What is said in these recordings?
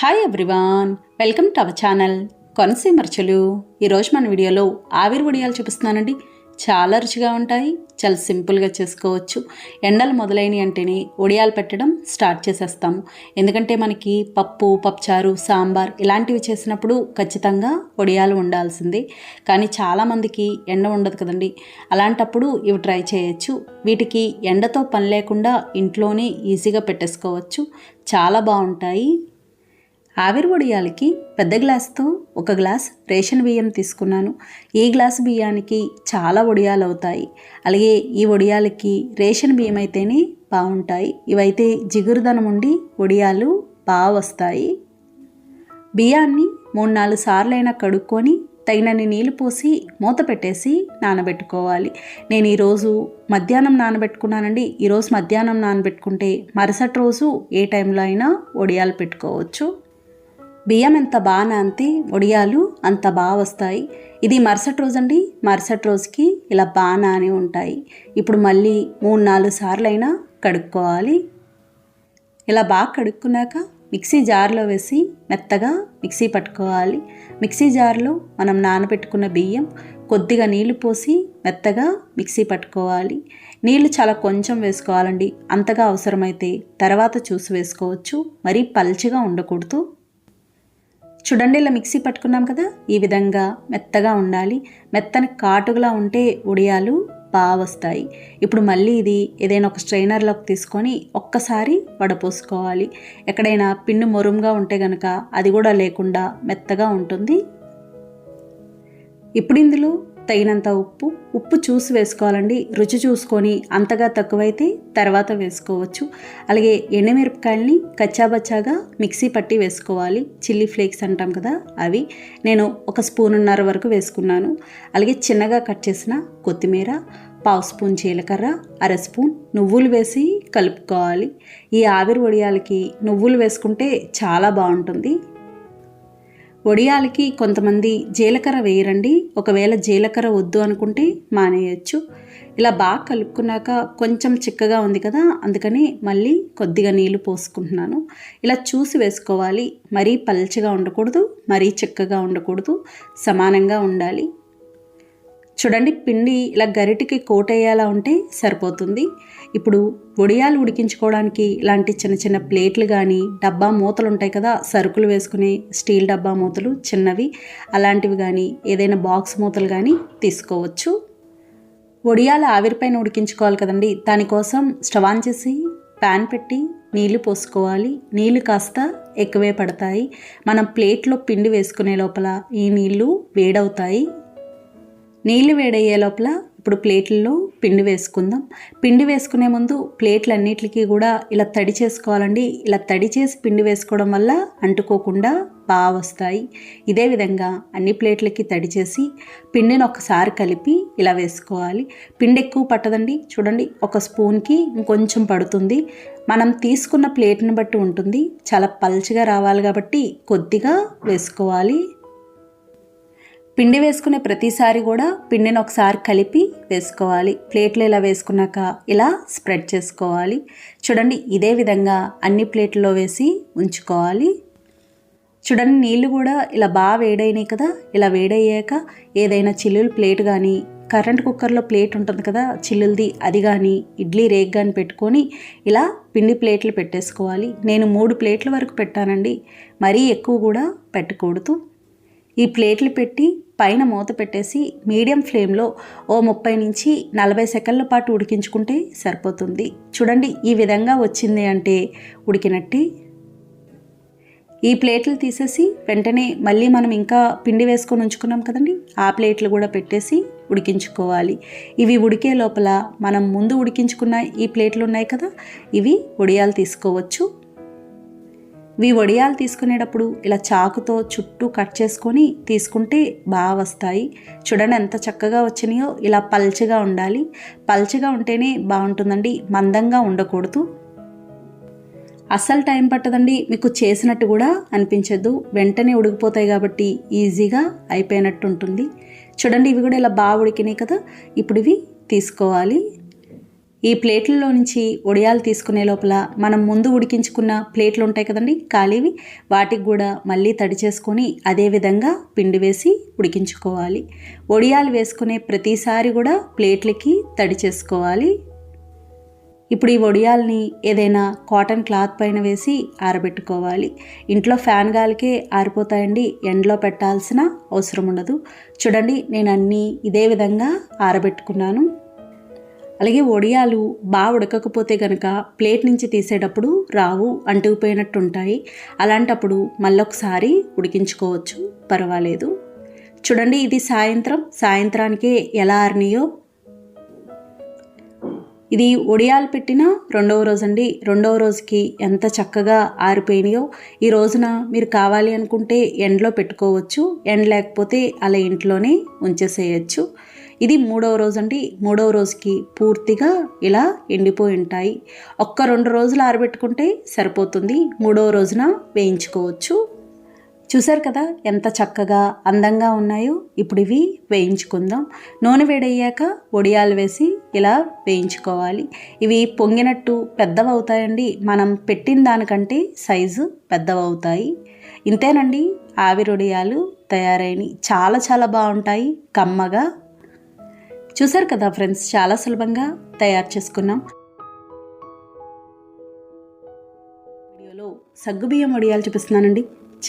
Hi everyone welcome to our channel కొనసీమర్చలు ఈరోజు మన వీడియోలో ఆవిరి వడియాలు చూపిస్తున్నానండి. చాలా రుచిగా ఉంటాయి చాలా సింపుల్గా చేసుకోవచ్చు. ఎండలు మొదలైనవి అంటేనే వడియాలు పెట్టడం స్టార్ట్ చేసేస్తాము. ఎందుకంటే మనకి పప్పు పప్పుచారు సాంబార్ ఇలాంటివి చేసినప్పుడు ఖచ్చితంగా వడియాలు ఉండాల్సిందే. కానీ చాలామందికి ఎండ ఉండదు కదండి. అలాంటప్పుడు ఇవి ట్రై చేయొచ్చు. వీటికి ఎండతో పని లేకుండా ఇంట్లోనే ఈజీగా పెట్టేసుకోవచ్చు. చాలా బాగుంటాయి. ఆవిరి వడియాలకి పెద్ద గ్లాస్తో ఒక గ్లాస్ రేషన్ బియ్యం తీసుకున్నాను. ఈ గ్లాస్ బియ్యానికి చాలా వడియాలు అవుతాయి. అలాగే ఈ వడియాలకి రేషన్ బియ్యం అయితేనే బాగుంటాయి ఇవైతే జిగురుదనం ఉండి వడియాలు బాగా వస్తాయి. బియ్యాన్ని మూడు నాలుగు సార్లైనా కడుక్కొని తగినన్ని నీళ్ళు పోసి మూత పెట్టేసి నానబెట్టుకోవాలి. నేను ఈరోజు మధ్యాహ్నం నానబెట్టుకున్నానండి. ఈరోజు మధ్యాహ్నం నానబెట్టుకుంటే మరుసటి రోజు ఏ టైంలో అయినా వడియాలు పెట్టుకోవచ్చు. బియ్యం ఎంత బాగా నానితే వడియాలు అంత బాగా వస్తాయి. ఇది మరుసటి రోజు అండి మరుసటి రోజుకి ఇలా బాగా నాని ఉంటాయి. ఇప్పుడు మళ్ళీ మూడు నాలుగు సార్లు అయినా కడుక్కోవాలి. ఇలా బాగా కడుక్కున్నాక మిక్సీ జార్లో వేసి మెత్తగా మిక్సీ పట్టుకోవాలి. మిక్సీ జార్లో మనం నానబెట్టుకున్న బియ్యం కొద్దిగా నీళ్ళు పోసి మెత్తగా మిక్సీ పట్టుకోవాలి. నీళ్ళు చాలా కొంచెం వేసుకోవాలండి. అంతగా అవసరమైతే తర్వాత చూసి వేసుకోవచ్చు. మరీ పల్చిగా ఉండకూడదు. చూడండి ఇలా మిక్సీ పట్టుకున్నాం కదా ఈ విధంగా మెత్తగా ఉండాలి. మెత్తని కాటుగా ఉంటే ఉడియాలు బాగా వస్తాయి ఇప్పుడు మళ్ళీ ఇది ఏదైనా ఒక స్ట్రైనర్లోకి తీసుకొని ఒక్కసారి వడపోసుకోవాలి. ఎక్కడైనా పిన్ను మొరుముగా ఉంటే గనక అది కూడా లేకుండా మెత్తగా ఉంటుంది. ఇప్పుడు ఇందులో తగినంత ఉప్పు ఉప్పు చూసి వేసుకోవాలండి. రుచి చూసుకొని అంతగా తక్కువైతే తర్వాత వేసుకోవచ్చు. అలాగే ఎండుమిరపకాయలని కచ్చాబచ్చాగా మిక్సీ పట్టి వేసుకోవాలి. చిల్లీ ఫ్లేక్స్ అంటాం కదా అవి. నేను ఒక స్పూనున్నర వరకు వేసుకున్నాను. అలాగే చిన్నగా కట్ చేసిన కొత్తిమీర పావు స్పూన్ జీలకర్ర అర స్పూన్ నువ్వులు వేసి కలుపుకోవాలి. ఈ ఆవిరి వడియాలకి నువ్వులు వేసుకుంటే చాలా బాగుంటుంది. వడియాలకి కొంతమంది జీలకర్ర వేయరండి. ఒకవేళ జీలకర్ర వద్దు అనుకుంటే మానేయచ్చు. ఇలా బాగా కలుపుకున్నాక కొంచెం చిక్కగా ఉంది కదా అందుకని మళ్ళీ కొద్దిగా నీళ్ళు పోసుకుంటున్నాను. ఇలా చూసి వేసుకోవాలి. మరీ పల్చగా ఉండకూడదు మరీ చిక్కగా ఉండకూడదు. సమానంగా ఉండాలి. చూడండి పిండి ఇలా గరిటికి కోటయ్యేలా ఉంటే సరిపోతుంది. ఇప్పుడు వడియాలు ఉడికించుకోవడానికి ఇలాంటి చిన్న చిన్న ప్లేట్లు కానీ డబ్బా మూతలు ఉంటాయి కదా సరుకులు వేసుకునే స్టీల్ డబ్బా మూతలు చిన్నవి అలాంటివి కానీ ఏదైనా బాక్స్ మూతలు కానీ తీసుకోవచ్చు. వడియాలు ఆవిరిపైన ఉడికించుకోవాలి కదండి దానికోసం స్టవ్ ఆన్ చేసి ప్యాన్ పెట్టి నీళ్ళు పోసుకోవాలి. నీళ్ళు కాస్త ఎక్కువే పడతాయి. మనం ప్లేట్లో పిండి వేసుకునే లోపల ఈ నీళ్ళు వేడవుతాయి. నీళ్ళు వేడయ్యే లోపల ఇప్పుడు ప్లేట్లలో పిండి వేసుకుందాం. పిండి వేసుకునే ముందు ప్లేట్లన్నిటికీ కూడా ఇలా తడి చేసుకోవాలండి. ఇలా తడి చేసి పిండి వేసుకోవడం వల్ల అంటుకోకుండా బాగా వస్తాయి. ఇదే విధంగా అన్ని ప్లేట్లకి తడి చేసి పిండిని ఒకసారి కలిపి ఇలా వేసుకోవాలి. పిండి ఎక్కువ పట్టదండి. చూడండి ఒక స్పూన్కి ఇంకొంచెం పడుతుంది. మనం తీసుకున్న ప్లేట్ని బట్టి ఉంటుంది. చాలా పల్చగా రావాలి కాబట్టి కొద్దిగా వేసుకోవాలి. పిండి వేసుకునే ప్రతిసారి కూడా పిండిని ఒకసారి కలిపి వేసుకోవాలి. ప్లేట్లు ఇలా వేసుకున్నాక ఇలా స్ప్రెడ్ చేసుకోవాలి. చూడండి ఇదే విధంగా అన్ని ప్లేట్లో వేసి ఉంచుకోవాలి. చూడండి నీళ్ళు కూడా ఇలా బాగా వేడైనాయి కదా? ఇలా వేడయ్యాక ఏదైనా చిల్లులు ప్లేట్ కానీ కరెంట్ కుక్కర్లో ప్లేట్ ఉంటుంది కదా? చిల్లులది అది కానీ ఇడ్లీ రేగ్ కానీ పెట్టుకొని ఇలా పిండి ప్లేట్లు పెట్టేసుకోవాలి. నేను మూడు ప్లేట్ల వరకు పెట్టానండి. మరీ ఎక్కువ కూడా పెట్టకూడదు. ఈ ప్లేట్లు పెట్టి పైన మూత పెట్టేసి మీడియం ఫ్లేమ్లో ఓ ముప్పై నుంచి నలభై సెకండ్ల పాటు ఉడికించుకుంటే సరిపోతుంది. చూడండి ఈ విధంగా వచ్చింది అంటే ఉడికినట్టే. ఈ ప్లేట్లు తీసేసి వెంటనే మళ్ళీ మనం ఇంకా పిండి వేసుకొని ఉంచుకున్నాం కదండి ఆ ప్లేట్లు కూడా పెట్టేసి ఉడికించుకోవాలి. ఇవి ఉడికే లోపల మనం ముందు ఉడికించుకున్న ఈ ప్లేట్లు ఉన్నాయి కదా ఇవి ఉడియాలు తీసుకోవచ్చు. ఇవి వడియాలు తీసుకునేటప్పుడు ఇలా చాకుతో చుట్టూ కట్ చేసుకొని తీసుకుంటే బాగా వస్తాయి. చూడండి ఎంత చక్కగా వచ్చినాయో. ఇలా పల్చగా ఉండాలి. పల్చగా ఉంటేనే బాగుంటుందండి. మందంగా ఉండకూడదు. అస్సలు టైం పట్టదండి. మీకు చేసినట్టు కూడా అనిపించదు. వెంటనే ఉడికిపోతాయి కాబట్టి ఈజీగా అయిపోయినట్టు ఉంటుంది. చూడండి ఇవి కూడా ఇలా బాగా ఉడికినాయి కదా. ఇప్పుడు ఇవి తీసుకోవాలి. ఈ ప్లేట్లలో నుంచి వడియాలు తీసుకునే లోపల మనం ముందు ఉడికించుకున్న ప్లేట్లు ఉంటాయి కదండి ఖాళీవి వాటికి కూడా మళ్ళీ తడి చేసుకొని అదే విధంగా పిండి వేసి ఉడికించుకోవాలి. వడియాలు వేసుకునే ప్రతిసారి కూడా ప్లేట్లకి తడి చేసుకోవాలి. ఇప్పుడు ఈ వడియాల్ని ఏదైనా కాటన్ క్లాత్ పైన వేసి ఆరబెట్టుకోవాలి. ఇంట్లో ఫ్యాన్ గాలికే ఆరిపోతాయండి ఎండలో పెట్టాల్సిన అవసరం ఉండదు. చూడండి నేను అన్నీ ఇదే విధంగా ఆరబెట్టుకున్నాను. అలాగే వడియాలు బాగా ఉడకకపోతే కనుక ప్లేట్ నుంచి తీసేటప్పుడు రావు అంటుకుపోయినట్టు ఉంటాయి అలాంటప్పుడు మళ్ళొకసారి ఉడికించుకోవచ్చు. పర్వాలేదు. చూడండి ఇది సాయంత్రం. సాయంత్రానికే ఎలా ఆరినాయో. ఇది ఒడియాలు పెట్టిన రెండవ రోజు అండి రెండవ రోజుకి ఎంత చక్కగా ఆరిపోయినాయో. ఈ రోజున మీరు కావాలి అనుకుంటే ఎండలో పెట్టుకోవచ్చు. ఎండ లేకపోతే అలా ఇంట్లోనే ఉంచేసేయచ్చు. ఇది మూడవ రోజు అండి మూడవ రోజుకి పూర్తిగా ఇలా ఎండిపోయి ఉంటాయి. ఒక్క రెండు రోజులు ఆరబెట్టుకుంటే సరిపోతుంది. మూడవ రోజున వేయించుకోవచ్చు. చూసారు కదా ఎంత చక్కగా అందంగా ఉన్నాయో? ఇప్పుడు ఇవి వేయించుకుందాం. నూనె వేడయ్యాక వడియాలు వేసి ఇలా వేయించుకోవాలి. ఇవి పొంగినట్టు పెద్దవి అవుతాయండి మనం పెట్టిన దానికంటే సైజు పెద్దవవుతాయి. ఇంతేనండి. ఆవిరొడియాలు తయారైనవి చాలా చాలా బాగుంటాయి. కమ్మగా చూసారు కదా ఫ్రెండ్స్ చాలా సులభంగా తయారు చేసుకున్నాం. వీడియోలో సగ్గుబియ్యం వడియాలు చూపిస్తున్నానండి.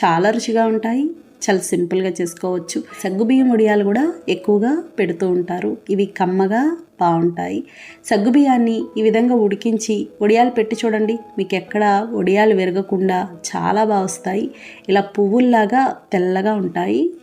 చాలా రుచిగా ఉంటాయి. చాలా సింపుల్గా చేసుకోవచ్చు. సగ్గుబియ్యం వడియాలు కూడా ఎక్కువగా పెడుతూ ఉంటారు. ఇవి కమ్మగా బాగుంటాయి. సగ్గుబియ్యాన్ని ఈ విధంగా ఉడికించి వడియాలు పెట్టి చూడండి. మీకు ఎక్కడ వడియాలు విరగకుండా చాలా బాగా వస్తాయి. ఇలా పువ్వుల్లాగా తెల్లగా ఉంటాయి.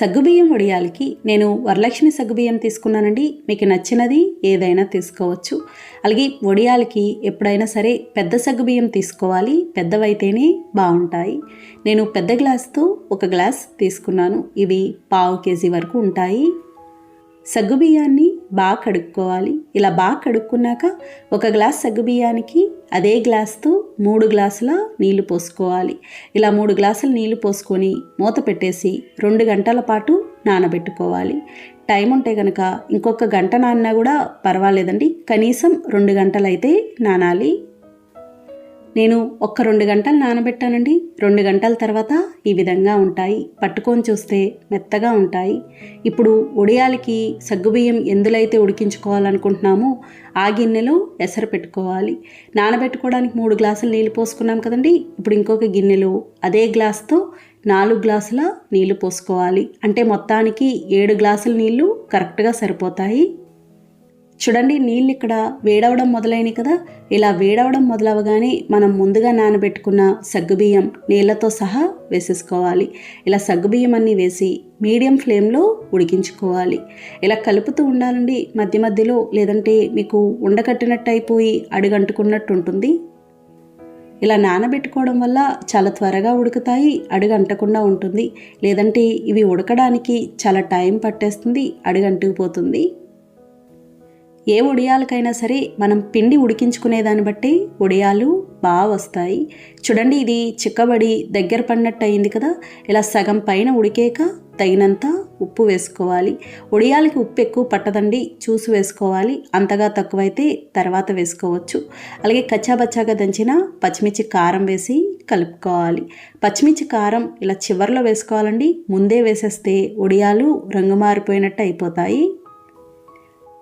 సగ్గుబియ్యం వడియాలకి నేను వరలక్ష్మి సగ్గుబియ్యం తీసుకున్నానండి. మీకు నచ్చినది ఏదైనా తీసుకోవచ్చు. అలాగే వడియాలకి ఎప్పుడైనా సరే పెద్ద సగ్గుబియ్యం తీసుకోవాలి. పెద్దవైతేనే బాగుంటాయి. నేను పెద్ద గ్లాస్తో ఒక గ్లాస్ తీసుకున్నాను. ఇవి పావు కేజీ వరకు ఉంటాయి. సగ్గుబియ్యాన్ని బాగా కడుక్కోవాలి. ఇలా బాగా కడుక్కున్నాక ఒక గ్లాస్ సగ్గుబియ్యానికి అదే గ్లాస్తో మూడు గ్లాసుల నీళ్ళు పోసుకోవాలి. ఇలా మూడు గ్లాసుల నీళ్ళు పోసుకొని మూత పెట్టేసి రెండు గంటల పాటు నానబెట్టుకోవాలి. టైం ఉంటే కనుక ఇంకొక గంట నానినా కూడా పర్వాలేదండి. కనీసం రెండు గంటలైతే నానాలి. నేను ఒక్క రెండు గంటలు నానబెట్టానండి. రెండు గంటల తర్వాత ఈ విధంగా ఉంటాయి. పట్టుకొని చూస్తే మెత్తగా ఉంటాయి. ఇప్పుడు ఉడియాలకి సగ్గుబియ్యం ఎందులైతే ఉడికించుకోవాలనుకుంటున్నామో ఆ గిన్నెలో ఎసరు పెట్టుకోవాలి. నానబెట్టుకోవడానికి మూడు గ్లాసులు నీళ్ళు పోసుకున్నాం కదండి. ఇప్పుడు ఇంకొక గిన్నెలో అదే గ్లాస్తో నాలుగు గ్లాసుల నీళ్ళు పోసుకోవాలి. అంటే మొత్తానికి ఏడు గ్లాసుల నీళ్ళు కరెక్ట్గా సరిపోతాయి. చూడండి నీళ్ళు ఇక్కడ వేడవడం మొదలైనవి కదా? ఇలా వేడవడం మొదలవగానే మనం ముందుగా నానబెట్టుకున్న సగ్గుబియ్యం నీళ్ళతో సహా వేసేసుకోవాలి. ఇలా సగ్గుబియ్యం అన్నీ వేసి మీడియం ఫ్లేమ్లో ఉడికించుకోవాలి. ఇలా కలుపుతూ ఉండాలండి. మధ్య మధ్యలో లేదంటే మీకు ఉండకట్టినట్టు అయిపోయి అడుగంటుకున్నట్టు ఉంటుంది ఇలా నానబెట్టుకోవడం వల్ల చాలా త్వరగా ఉడుకుతాయి అడుగంటకుండా ఉంటుంది. లేదంటే ఇవి ఉడకడానికి చాలా టైం పట్టేస్తుంది అడుగంటుకుపోతుంది. ఏ ఉడియాలకైనా సరే మనం పిండి ఉడికించుకునే దాన్ని బట్టి ఉడియాలు బాగా వస్తాయి. చూడండి ఇది చిక్కబడి దగ్గర పడినట్టు అయింది కదా. ఇలా సగం పైన ఉడికేక తగినంత ఉప్పు వేసుకోవాలి. ఉడియాలకి ఉప్పు ఎక్కువ పట్టదండి చూసి వేసుకోవాలి. అంతగా తక్కువైతే తర్వాత వేసుకోవచ్చు. అలాగే కచ్చాబచ్చాగా దంచిన పచ్చిమిర్చి కారం వేసి కలుపుకోవాలి. పచ్చిమిర్చి కారం ఇలా చివరిలో వేసుకోవాలండి. ముందే వేసేస్తే ఉడియాలు రంగు మారిపోయినట్టు అయిపోతాయి.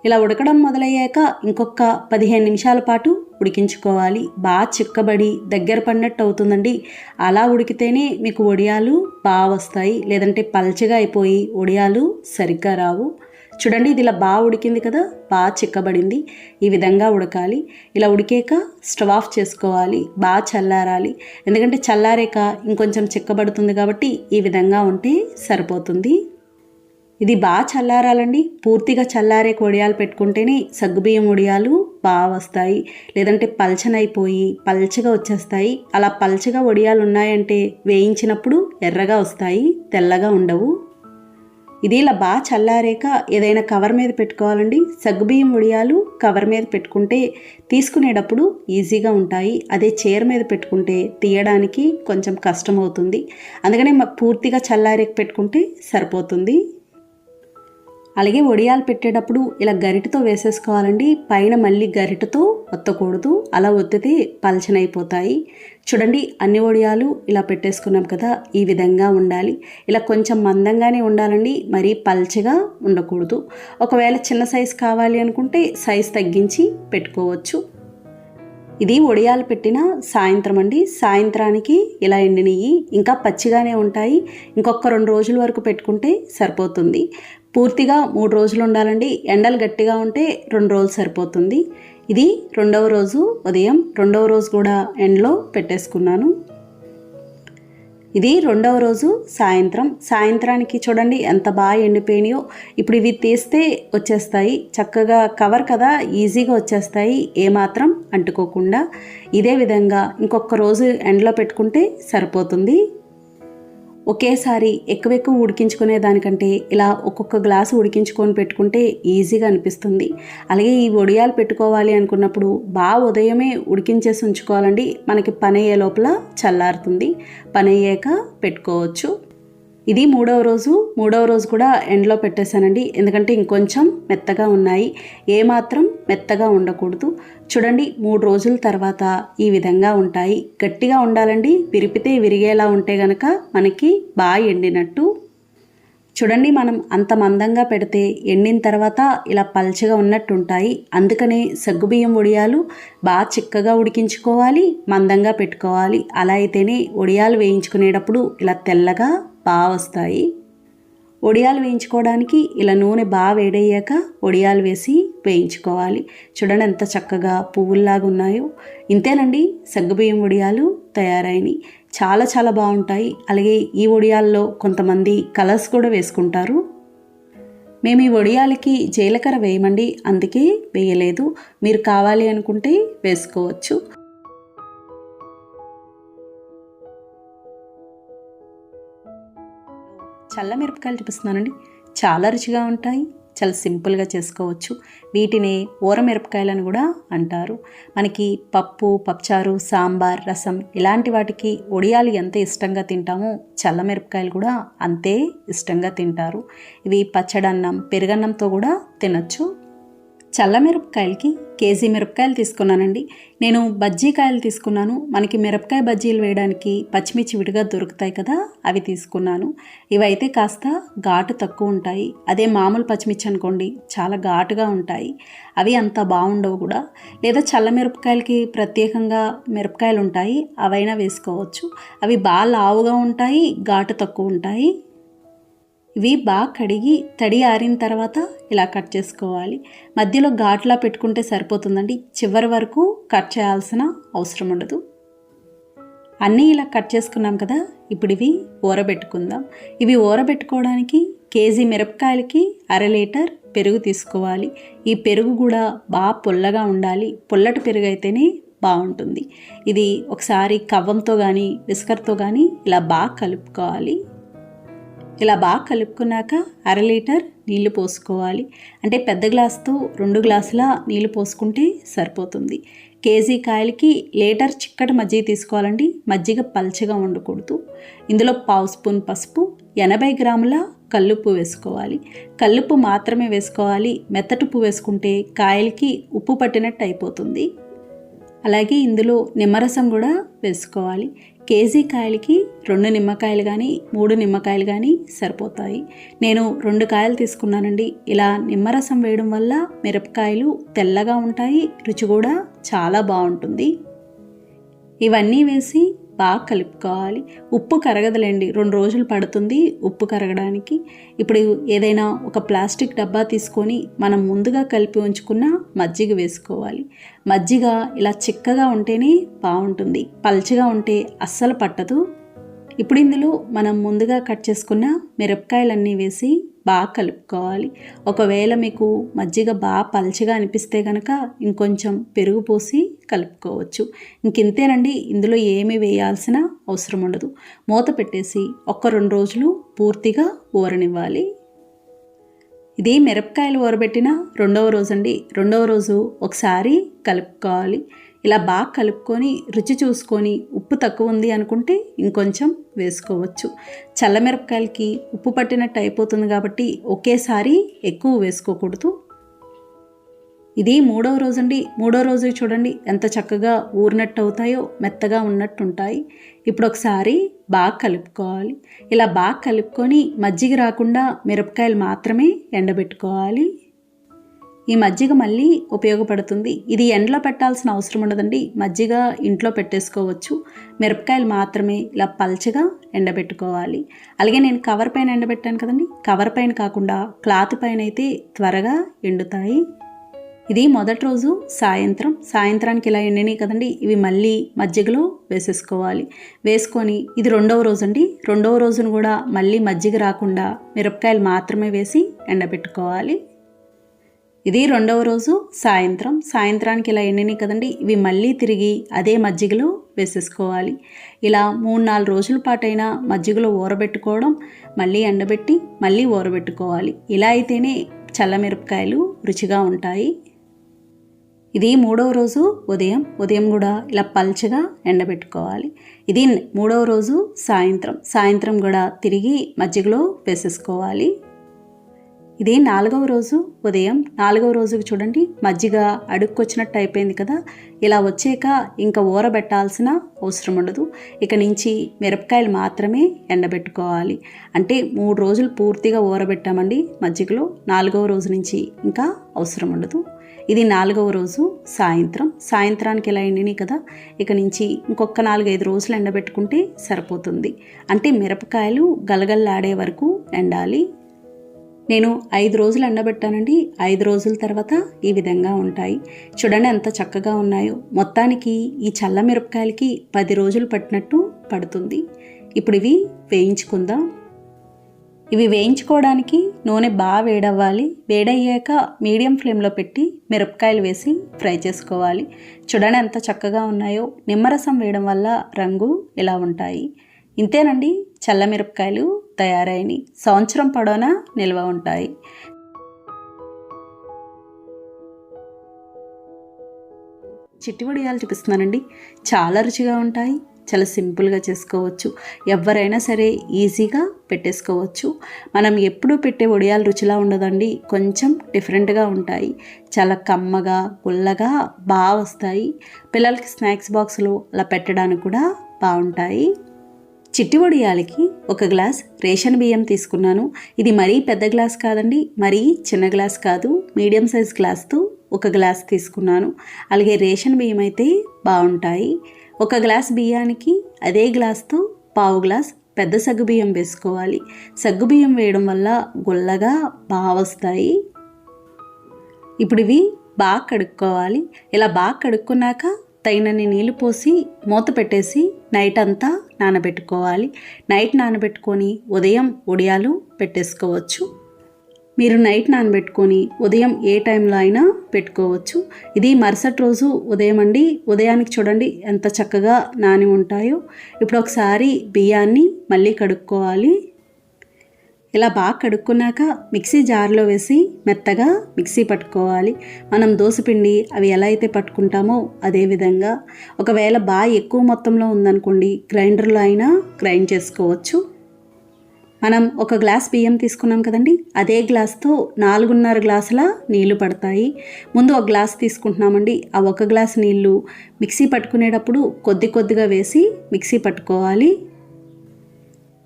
ఇలా ఉడకడం మొదలయ్యాక ఇంకొక పదిహేను నిమిషాల పాటు ఉడికించుకోవాలి. బాగా చిక్కబడి దగ్గర పడినట్టు అవుతుందండి. అలా ఉడికితేనే మీకు వడియాలు బాగా వస్తాయి. లేదంటే పల్చగా అయిపోయి వడియాలు సరిగ్గా రావు. చూడండి ఇది ఇలా బాగా ఉడికింది కదా బాగా చిక్కబడింది. ఈ విధంగా ఉడకాలి. ఇలా ఉడికాక స్టవ్ ఆఫ్ చేసుకోవాలి. బాగా చల్లారాలి. ఎందుకంటే చల్లారాక ఇంకొంచెం చిక్కబడుతుంది కాబట్టి ఈ విధంగా ఉంటే సరిపోతుంది. ఇది బాగా చల్లారాలండి. పూర్తిగా చల్లారే వడియాలు పెట్టుకుంటేనే సగ్గుబియ్యం వడియాలు బాగా వస్తాయి. లేదంటే పల్చనైపోయి పల్చగా వచ్చేస్తాయి. అలా పల్చగా వడియాలు ఉన్నాయంటే వేయించినప్పుడు ఎర్రగా వస్తాయి తెల్లగా ఉండవు. ఇది ఇలా బాగా చల్లారాక ఏదైనా కవర్ మీద పెట్టుకోవాలండి. సగ్గుబియ్యం వడియాలు కవర్ మీద పెట్టుకుంటే తీసుకునేటప్పుడు ఈజీగా ఉంటాయి. అదే చీర మీద పెట్టుకుంటే తీయడానికి కొంచెం కష్టం అవుతుంది అందుకనే పూర్తిగా చల్లారేక పెట్టుకుంటే సరిపోతుంది. అలాగే వడియాలు పెట్టేటప్పుడు ఇలా గరిటతో వేసేసుకోవాలండి. పైన మళ్ళీ గరిటతో ఒత్తకూడదు. అలా ఒత్తితే పలచనైపోతాయి. చూడండి అన్ని వడియాలు ఇలా పెట్టేసుకున్నాం కదా ఈ విధంగా ఉండాలి. ఇలా కొంచెం మందంగానే ఉండాలండి మరీ పల్చగా ఉండకూడదు. ఒకవేళ చిన్న సైజు కావాలి అనుకుంటే సైజ్ తగ్గించి పెట్టుకోవచ్చు. ఇది ఒడియాలు పెట్టిన సాయంత్రం అండి. సాయంత్రానికి ఇలా ఎండినవి ఇంకా పచ్చిగానే ఉంటాయి. ఇంకొక రెండు రోజుల వరకు పెట్టుకుంటే సరిపోతుంది. పూర్తిగా మూడు రోజులు ఉండాలండి. ఎండలు గట్టిగా ఉంటే రెండు రోజులు సరిపోతుంది. ఇది రెండవ రోజు ఉదయం. రెండవ రోజు కూడా ఎండలో పెట్టేసుకున్నాను. ఇది రెండవ రోజు సాయంత్రం. సాయంత్రానికి చూడండి ఎంత బాగా ఎండిపోయినాయో. ఇప్పుడు ఇవి తీస్తే వచ్చేస్తాయి. చక్కగా కవర్ కదా ఈజీగా వచ్చేస్తాయి. ఏమాత్రం అంటుకోకుండా. ఇదే విధంగా ఇంకొక రోజు ఎండలో పెట్టుకుంటే సరిపోతుంది. ఒకేసారి ఎక్కువ ఎక్కువ ఉడికించుకునే దానికంటే ఇలా ఒక్కొక్క గ్లాసు ఉడికించుకొని పెట్టుకుంటే ఈజీగా అనిపిస్తుంది. అలాగే ఈ వడియాలు పెట్టుకోవాలి అనుకున్నప్పుడు బాగా ఉదయమే ఉడికించేసి ఉంచుకోవాలండి. మనకి పని అయ్యే లోపల చల్లారుతుంది. పని అయ్యాక పెట్టుకోవచ్చు. ఇది మూడవ రోజు. మూడవ రోజు కూడా ఎండలో పెట్టేశానండి. ఎందుకంటే ఇంకొంచెం మెత్తగా ఉన్నాయి. ఏమాత్రం మెత్తగా ఉండకూడదు. చూడండి మూడు రోజుల తర్వాత ఈ విధంగా ఉంటాయి. గట్టిగా ఉండాలండి విరిపితే విరిగేలా ఉంటే గనక మనకి బాగా ఎండినట్టు. చూడండి మనం అంత మందంగా పెడితే ఎండిన తర్వాత ఇలా పల్చగా ఉన్నట్టు ఉంటాయి. అందుకనే సగ్గుబియ్యం వడియాలు బాగా చిక్కగా ఉడికించుకోవాలి మందంగా పెట్టుకోవాలి. అలా అయితేనే వడియాలు వేయించుకునేటప్పుడు ఇలా తెల్లగా బాగా వస్తాయి. వడియాలు వేయించుకోవడానికి ఇలా నూనె బాగా వేడయ్యాక వడియాలు వేసి వేయించుకోవాలి. చూడండి ఎంత చక్కగా పువ్వుల్లాగా ఉన్నాయో. ఇంతేనండి సగ్గుబియ్యం వడియాలు తయారైనవి చాలా చాలా బాగుంటాయి. అలాగే ఈ వడియాల్లో కొంతమంది కలర్స్ కూడా వేసుకుంటారు. మేము ఈ వడియాలకి జీలకర్ర వేయమండి అందుకే వేయలేదు. మీరు కావాలి అనుకుంటే వేసుకోవచ్చు. చల్ల మిరపకాయలు చూపిస్తున్నానండి. చాలా రుచిగా ఉంటాయి. చాలా సింపుల్గా చేసుకోవచ్చు. వీటిని ఊర మిరపకాయలను కూడా అంటారు. మనకి పప్పు పప్పుచారు సాంబార్ రసం ఇలాంటి వాటికి ఒడియాలు ఎంత ఇష్టంగా తింటామో చల్ల మిరపకాయలు కూడా అంతే ఇష్టంగా తింటారు. ఇవి పచ్చడన్నం పెరుగన్నంతో కూడా తినచ్చు. చల్ల మిరపకాయలకి కేజీ మిరపకాయలు తీసుకున్నానండి. నేను బజ్జీకాయలు తీసుకున్నాను. మనకి మిరపకాయ బజ్జీలు వేయడానికి పచ్చిమిర్చి విడిగా దొరుకుతాయి కదా అవి తీసుకున్నాను. ఇవైతే కాస్త ఘాటు తక్కువ ఉంటాయి. అదే మామూలు పచ్చిమిర్చి అనుకోండి చాలా ఘాటుగా ఉంటాయి. అవి అంత బాగుండవు కూడా. లేదా చల్ల మిరపకాయలకి ప్రత్యేకంగా మిరపకాయలు ఉంటాయి అవైనా వేసుకోవచ్చు. అవి బాగా లావుగా ఉంటాయి ఘాటు తక్కువ ఉంటాయి. ఇవి బాగా కడిగి తడి ఆరిన తర్వాత ఇలా కట్ చేసుకోవాలి. మధ్యలో ఘాట్లా పెట్టుకుంటే సరిపోతుందండి. చివరి వరకు కట్ చేయాల్సిన అవసరం ఉండదు. అన్నీ ఇలా కట్ చేసుకున్నాం కదా ఇప్పుడు ఇవి ఊరబెట్టుకుందాం. ఇవి ఊరబెట్టుకోవడానికి కేజీ మిరపకాయలకి అర లీటర్ పెరుగు తీసుకోవాలి. ఈ పెరుగు కూడా బాగా పుల్లగా ఉండాలి. పుల్లటి పెరుగు అయితేనే బాగుంటుంది. ఇది ఒకసారి కవ్వంతో కానీ విస్కర్తో కానీ ఇలా బాగా కలుపుకోవాలి. ఇలా బాగా కలుపుకున్నాక అర లీటర్ నీళ్ళు పోసుకోవాలి. అంటే పెద్ద గ్లాసుతో రెండు గ్లాసుల నీళ్ళు పోసుకుంటే సరిపోతుంది. కేజీ కాయలకి లీటర్ చిక్కటి మజ్జిగ తీసుకోవాలండి. మజ్జిగ పల్చగా ఉండకూడదు. ఇందులో పావు స్పూన్ పసుపు ఎనభై గ్రాముల కల్లుప్పు వేసుకోవాలి. కల్లుప్పు మాత్రమే వేసుకోవాలి. మెత్తటుప్పు వేసుకుంటే కాయలకి ఉప్పు పట్టినట్టు అయిపోతుంది. అలాగే ఇందులో నిమ్మరసం కూడా వేసుకోవాలి. కేజీ కాయలకి రెండు నిమ్మకాయలు కానీ మూడు నిమ్మకాయలు కానీ సరిపోతాయి. నేను రెండు కాయలు తీసుకున్నానండి. ఇలా నిమ్మరసం వేయడం వల్ల మిరపకాయలు తెల్లగా ఉంటాయి రుచి కూడా చాలా బాగుంటుంది. ఇవన్నీ వేసి బాగా కలుపుకోవాలి. ఉప్పు కరగదులేండి. రెండు రోజులు పడుతుంది ఉప్పు కరగడానికి. ఇప్పుడు ఏదైనా ఒక ప్లాస్టిక్ డబ్బా తీసుకొని మనం ముందుగా కలిపి ఉంచుకున్న మజ్జిగ వేసుకోవాలి. మజ్జిగ ఇలా చిక్కగా ఉంటేనే బాగుంటుంది. పల్చగా ఉంటే అస్సలు పట్టదు. ఇప్పుడు ఇందులో మనం ముందుగా కట్ చేసుకున్న మిరపకాయలన్నీ వేసి బాగా కలుపుకోవాలి. ఒకవేళ మీకు మజ్జిగ బాగా పల్చగా అనిపిస్తే కనుక ఇంకొంచెం పెరుగు పోసి కలుపుకోవచ్చు. ఇంకింతేనండి ఇందులో ఏమీ వేయాల్సిన అవసరం ఉండదు. మూత పెట్టేసి ఒక్క రెండు రోజులు పూర్తిగా ఊరనివ్వాలి. ఇది మిరపకాయలు ఊరబెట్టిన రెండవ రోజు అండి రెండవ రోజు ఒకసారి కలుపుకోవాలి. ఇలా బాగా కలుపుకొని రుచి చూసుకొని ఉప్పు తక్కువ ఉంది అనుకుంటే ఇంకొంచెం వేసుకోవచ్చు. చల్లమిరపకాయలకి ఉప్పు పట్టినట్టు అయిపోతుంది కాబట్టి ఒకేసారి ఎక్కువ వేసుకోకూడదు. ఇది మూడవ రోజు అండి. మూడో రోజు చూడండి ఎంత చక్కగా ఊరినట్టు అవుతాయో మెత్తగా ఉన్నట్టు ఉంటాయి. ఇప్పుడు ఒకసారి బాగా కలుపుకోవాలి. ఇలా బాగా కలుపుకొని మజ్జిగ రాకుండా మిరపకాయలు మాత్రమే ఎండబెట్టుకోవాలి. ఈ మజ్జిగ మళ్ళీ ఉపయోగపడుతుంది. ఇది ఎండలో పెట్టాల్సిన అవసరం ఉండదండి. మజ్జిగ ఇంట్లో పెట్టేసుకోవచ్చు. మిరపకాయలు మాత్రమే ఇలా పల్చగా ఎండబెట్టుకోవాలి. అలాగే నేను కవర్ పైన ఎండబెట్టాను కదండి. కవర్ పైన కాకుండా క్లాత్ పైన అయితే త్వరగా ఎండుతాయి. ఇది మొదటి రోజు సాయంత్రం. సాయంత్రానికి ఇలా ఎండినాయి కదండి. ఇవి మళ్ళీ మజ్జిగలో వేసేసుకోవాలి. వేసుకొని ఇది రెండవ రోజు అండి రెండవ రోజును కూడా మళ్ళీ మజ్జిగ రాకుండా మిరపకాయలు మాత్రమే వేసి ఎండబెట్టుకోవాలి. ఇది రెండవ రోజు సాయంత్రం. సాయంత్రానికి ఇలా ఎండినాయి కదండి? ఇవి మళ్ళీ తిరిగి అదే మజ్జిగలో వేసేసుకోవాలి. ఇలా మూడు నాలుగు రోజుల పాటైనా మజ్జిగలో ఊరబెట్టుకోవడం మళ్ళీ ఎండబెట్టి మళ్ళీ ఊరబెట్టుకోవాలి. ఇలా అయితేనే చల్లమిరపకాయలు రుచిగా ఉంటాయి. ఇది మూడవ రోజు ఉదయం. ఉదయం కూడా ఇలా పల్చగా ఎండబెట్టుకోవాలి. ఇది మూడవ రోజు సాయంత్రం. సాయంత్రం కూడా తిరిగి మజ్జిగలో వేసేసుకోవాలి. ఇది నాలుగవ రోజు ఉదయం. నాలుగవ రోజుకి చూడండి మజ్జిగ అడుక్కొచ్చినట్టు అయిపోయింది కదా. ఇలా వచ్చాక ఇంకా ఊరబెట్టాల్సిన అవసరం ఉండదు. ఇక నుంచి మిరపకాయలు మాత్రమే ఎండబెట్టుకోవాలి. అంటే మూడు రోజులు పూర్తిగా ఊరబెట్టామండి మజ్జిగలో. నాలుగవ రోజు నుంచి ఇంకా అవసరం ఉండదు. ఇది నాలుగవ రోజు సాయంత్రం. సాయంత్రానికి ఇలా ఎండినాయి కదా. ఇక నుంచి ఇంకొక నాలుగైదు రోజులు ఎండబెట్టుకుంటే సరిపోతుంది. అంటే మిరపకాయలు గలగల్లాడే వరకు ఎండాలి. నేను ఐదు రోజులు ఎండబెట్టానండి ఐదు రోజుల తర్వాత ఈ విధంగా ఉంటాయి. చూడండి ఎంత చక్కగా ఉన్నాయో. మొత్తానికి ఈ చల్ల మిరపకాయలకి పది రోజులు పట్టినట్టు పడుతుంది. ఇప్పుడు ఇవి వేయించుకుందాం. ఇవి వేయించుకోవడానికి నూనె బాగా వేడవ్వాలి. వేడయ్యాక మీడియం ఫ్లేమ్లో పెట్టి మిరపకాయలు వేసి ఫ్రై చేసుకోవాలి. చూడండి ఎంత చక్కగా ఉన్నాయో. నిమ్మరసం వేయడం వల్ల రంగు ఇలా ఉంటాయి. ఇంతేనండి చల్ల మిరపకాయలు. తయారైనవి సంవత్సరం పొడవునా నిల్వ ఉంటాయి. చిట్టి వడియాలు చూపిస్తున్నానండి. చాలా రుచిగా ఉంటాయి. చాలా సింపుల్గా చేసుకోవచ్చు. ఎవరైనా సరే ఈజీగా పెట్టేసుకోవచ్చు. మనం ఎప్పుడూ పెట్టే వడియాలు రుచిలా ఉండదండి. కొంచెం డిఫరెంట్గా ఉంటాయి. చాలా కమ్మగా గుల్లగా బాగా వస్తాయి. పిల్లలకి స్నాక్స్ బాక్స్లో అలా పెట్టడానికి కూడా బాగుంటాయి. చిట్టి వడియాలకి ఒక గ్లాస్ రేషన్ బియ్యం తీసుకున్నాను. ఇది మరీ పెద్ద గ్లాస్ కాదండి మరీ చిన్న గ్లాస్ కాదు. మీడియం సైజ్ గ్లాస్తో ఒక గ్లాస్ తీసుకున్నాను. అలాగే రేషన్ బియ్యం అయితే బాగుంటాయి. ఒక గ్లాస్ బియ్యానికి అదే గ్లాస్తో పావు గ్లాస్ పెద్ద సగ్గుబియ్యం వేసుకోవాలి. సగ్గుబియ్యం వేయడం వల్ల గుల్లగా బాగా వస్తాయి. ఇప్పుడు ఇవి బాగా కడుక్కోవాలి. ఇలా బాగా కడుక్కున్నాక తగినన్ని నీళ్ళు పోసి మూత పెట్టేసి నైట్ అంతా నానబెట్టుకోవాలి. నైట్ నానబెట్టుకొని ఉదయం ఉడియాలు పెట్టేసుకోవచ్చు. మీరు నైట్ నానబెట్టుకొని ఉదయం ఏ టైంలో అయినా పెట్టుకోవచ్చు. ఇది మరుసటి రోజు ఉదయం అండి. ఉదయానికి చూడండి ఎంత చక్కగా నాని ఉంటాయో. ఇప్పుడు ఒకసారి బియ్యాన్ని మళ్ళీ కడుక్కోవాలి. ఇలా బాగా కడుక్కున్నాక మిక్సీ జార్లో వేసి మెత్తగా మిక్సీ పట్టుకోవాలి. మనం దోసపిండి అవి ఎలా అయితే పట్టుకుంటామో అదే విధంగా. ఒకవేళ బాగా ఎక్కువ మొత్తంలో ఉందనుకోండి గ్రైండర్లో అయినా గ్రైండ్ చేసుకోవచ్చు. మనం ఒక గ్లాస్ బియ్యం తీసుకున్నాం కదండి అదే గ్లాస్తో నాలుగున్నర గ్లాసుల నీళ్ళు పడతాయి. ముందు ఒక గ్లాస్ తీసుకుంటున్నామండి ఆ ఒక గ్లాస్ నీళ్ళు మిక్సీ పట్టుకునేటప్పుడు కొద్ది కొద్దిగా వేసి మిక్సీ పట్టుకోవాలి.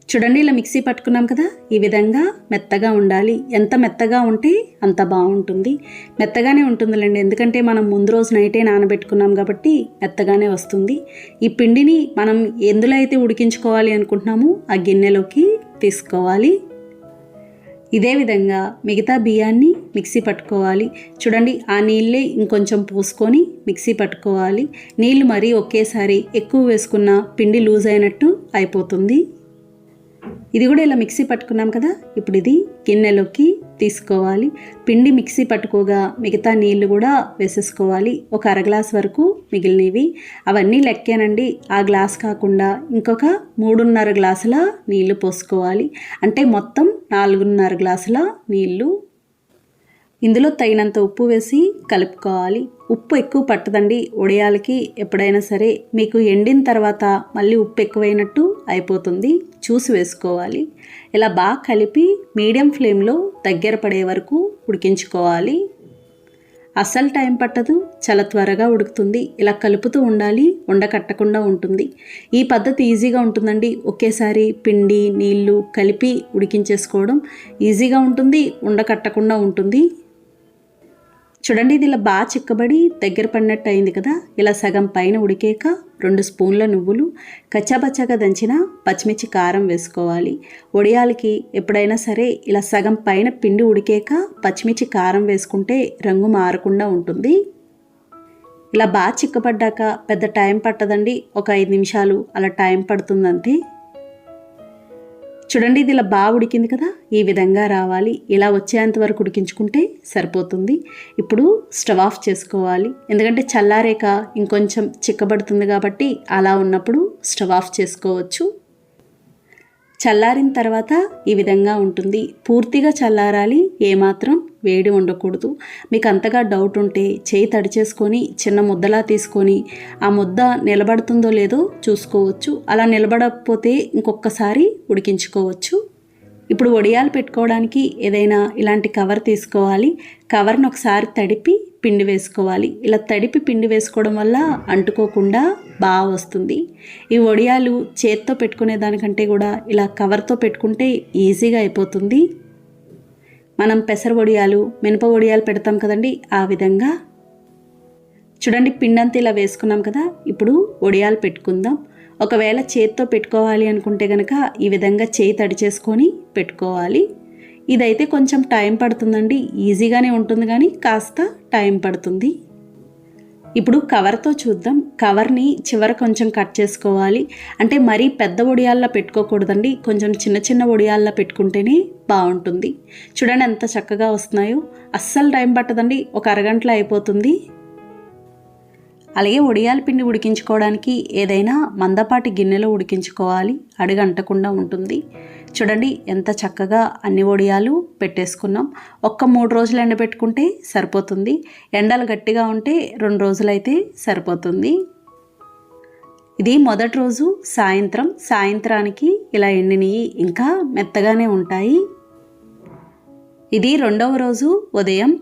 చూడండి ఇలా మిక్సీ పట్టుకున్నాం కదా ఈ విధంగా మెత్తగా ఉండాలి. ఎంత మెత్తగా ఉంటే అంత బాగుంటుంది. మెత్తగానే ఉంటుందిలేండి ఎందుకంటే మనం ముందు రోజు నైటే నానబెట్టుకున్నాం కాబట్టి మెత్తగానే వస్తుంది. ఈ పిండిని మనం ఎందులో అయితే ఉడికించుకోవాలి అనుకుంటున్నామో ఆ గిన్నెలోకి తీసుకోవాలి. ఇదే విధంగా మిగతా బియ్యాన్ని మిక్సీ పట్టుకోవాలి. చూడండి ఆ నీళ్ళే ఇంకొంచెం పోసుకొని మిక్సీ పట్టుకోవాలి. నీళ్ళు మరీ ఒకేసారి ఎక్కువ వేసుకున్న పిండి లూజ్ అయినట్టు అయిపోతుంది. ఇది కూడా ఇలా మిక్సీ పట్టుకున్నాం కదా. ఇప్పుడు ఇది గిన్నెలోకి తీసుకోవాలి. పిండి మిక్సీ పట్టుకోగా మిగతా నీళ్ళు కూడా వేసేసుకోవాలి. ఒక అర గ్లాస్ వరకు మిగిలినవి. అవన్నీ లెక్కేనండి. ఆ గ్లాస్ కాకుండా ఇంకొక మూడున్నర గ్లాసుల నీళ్ళు పోసుకోవాలి. అంటే మొత్తం నాలుగున్నర గ్లాసుల నీళ్ళు ఇందులో తగినంత ఉప్పు వేసి కలుపుకోవాలి. ఉప్పు ఎక్కువ పట్టదండి. ఉడయాలకి ఎప్పుడైనా సరే మీకు ఎండిన తర్వాత మళ్ళీ ఉప్పు ఎక్కువైనట్టు అయిపోతుంది. చూసి వేసుకోవాలి. ఇలా బాగా కలిపి మీడియం ఫ్లేమ్లో దగ్గర పడే వరకు ఉడికించుకోవాలి. అస్సలు టైం పట్టదు. చాలా త్వరగా ఉడుకుతుంది. ఇలా కలుపుతూ ఉండాలి. ఉండకట్టకుండా ఉంటుంది. ఈ పద్ధతి ఈజీగా ఉంటుందండి. ఒకేసారి పిండి నీళ్ళు కలిపి ఉడికించేసుకోవడం ఈజీగా ఉంటుంది. ఉండకట్టకుండా ఉంటుంది. చూడండి ఇది ఇలా బాగా చిక్కబడి దగ్గర పడినట్టు అయింది కదా. ఇలా సగం పైన ఉడికేక రెండు స్పూన్ల నువ్వులు కచ్చాపచ్చాగా దంచిన పచ్చిమిర్చి కారం వేసుకోవాలి. ఒడియాలకి ఎప్పుడైనా సరే ఇలా సగం పైన పిండి ఉడికేక పచ్చిమిర్చి కారం వేసుకుంటే రంగు మారకుండా ఉంటుంది. ఇలా బాగా చిక్కపడ్డాక పెద్ద టైం పట్టదండి. ఒక ఐదు నిమిషాలు అలా టైం పడుతుందంతే. చూడండి ఇది ఇలా బాగా ఉడికింది కదా? ఈ విధంగా రావాలి. ఇలా వచ్చేంత వరకు ఉడికించుకుంటే సరిపోతుంది. ఇప్పుడు స్టవ్ ఆఫ్ చేసుకోవాలి. ఎందుకంటే చల్లారేక ఇంకొంచెం చిక్కబడుతుంది కాబట్టి అలా ఉన్నప్పుడు స్టవ్ ఆఫ్ చేసుకోవచ్చు. చల్లారిన తర్వాత ఈ విధంగా ఉంటుంది. పూర్తిగా చల్లారాలి ఏమాత్రం వేడి ఉండకూడదు. మీకు అంతగా డౌట్ ఉంటే చేయి తడిచేసుకొని చిన్న ముద్దలా తీసుకొని ఆ ముద్ద నిలబడుతుందో లేదో చూసుకోవచ్చు. అలా నిలబడకపోతే ఇంకొకసారి ఉడికించుకోవచ్చు. ఇప్పుడు వడియాలు పెట్టుకోవడానికి ఏదైనా ఇలాంటి కవర్ తీసుకోవాలి. కవర్ను ఒకసారి తడిపి పిండి వేసుకోవాలి. ఇలా తడిపి పిండి వేసుకోవడం వల్ల అంటుకోకుండా బాగా వస్తుంది. ఈ వడియాలు చేత్తో పెట్టుకునే దానికంటే కూడా ఇలా కవర్తో పెట్టుకుంటే ఈజీగా అయిపోతుంది. మనం పెసర వడియాలు మినప వడియాలు పెడతాం కదండి ఆ విధంగా. చూడండి పిండంతా ఇలా వేసుకున్నాం కదా ఇప్పుడు వడియాలు పెట్టుకుందాం. ఒకవేళ చేతితో పెట్టుకోవాలి అనుకుంటే కనుక ఈ విధంగా చేయి తడి చేసుకొని పెట్టుకోవాలి. ఇదైతే కొంచెం టైం పడుతుందండి. ఈజీగానే ఉంటుంది కానీ కాస్త టైం పడుతుంది. ఇప్పుడు కవర్తో చూద్దాం. కవర్ని చివర కొంచెం కట్ చేసుకోవాలి. అంటే మరీ పెద్ద ఒడియాల్లో పెట్టుకోకూడదండి. కొంచెం చిన్న చిన్న ఒడియాల్లో పెట్టుకుంటేనే బాగుంటుంది. చూడండి ఎంత చక్కగా వస్తున్నాయో. అస్సలు టైం పట్టదండి. ఒక అరగంటలో అయిపోతుంది. అలాగే వడియాల పిండి ఉడికించుకోవడానికి ఏదైనా మందపాటి గిన్నెలో ఉడికించుకోవాలి. అడుగంటకుండా ఉంటుంది. చూడండి ఎంత చక్కగా అన్ని వడియాలు పెట్టేసుకున్నాం. ఒక్క మూడు రోజులు ఎండబెట్టుకుంటే సరిపోతుంది. ఎండలు గట్టిగా ఉంటే రెండు రోజులైతే సరిపోతుంది. ఇది మొదటి రోజు సాయంత్రం. సాయంత్రానికి ఇలా ఎండినవి ఇంకా మెత్తగానే ఉంటాయి. ఇది రెండవ రోజు ఉదయం.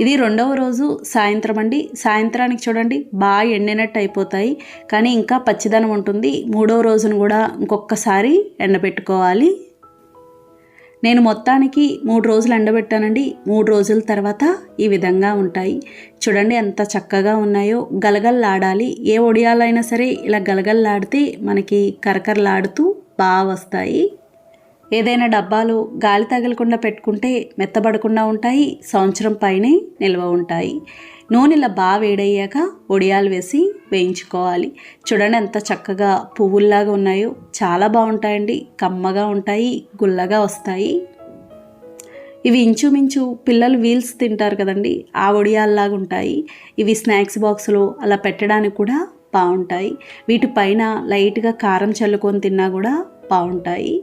ఇది రెండవ రోజు సాయంత్రం అండి. సాయంత్రానికి చూడండి బాగా ఎండినట్టు అయిపోతాయి. కానీ ఇంకా పచ్చిదనం ఉంటుంది. మూడవ రోజును కూడా ఇంకొకసారి ఎండబెట్టుకోవాలి. నేను మొత్తానికి మూడు రోజులు ఎండబెట్టానండి. మూడు రోజుల తర్వాత ఈ విధంగా ఉంటాయి. చూడండి ఎంత చక్కగా ఉన్నాయో. గలగల్లాడాలి. ఏ ఒడియాలైనా సరే ఇలా గలగల్లాడితే మనకి కరకరలాడుతూ బాగా వస్తాయి. ఏదైనా డబ్బాలు గాలి తగలకుండా పెట్టుకుంటే మెత్తబడకుండా ఉంటాయి సంవత్సరం పైనే నిల్వ ఉంటాయి. నూనెలా బాగా వేడయ్యాక ఒడియాలు వేసి వేయించుకోవాలి. చూడండి ఎంత చక్కగా పువ్వుల్లాగా ఉన్నాయో. చాలా బాగుంటాయండి. కమ్మగా ఉంటాయి గుల్లగా వస్తాయి. ఇవి ఇంచుమించు పిల్లలు వీల్స్ తింటారు కదండి. ఆ ఒడియాల్లాగా ఉంటాయి. ఇవి స్నాక్స్ బాక్స్లో అలా పెట్టడానికి కూడా బాగుంటాయి. వీటిపైన లైట్గా కారం చల్లుకొని తిన్నా కూడా బాగుంటాయి.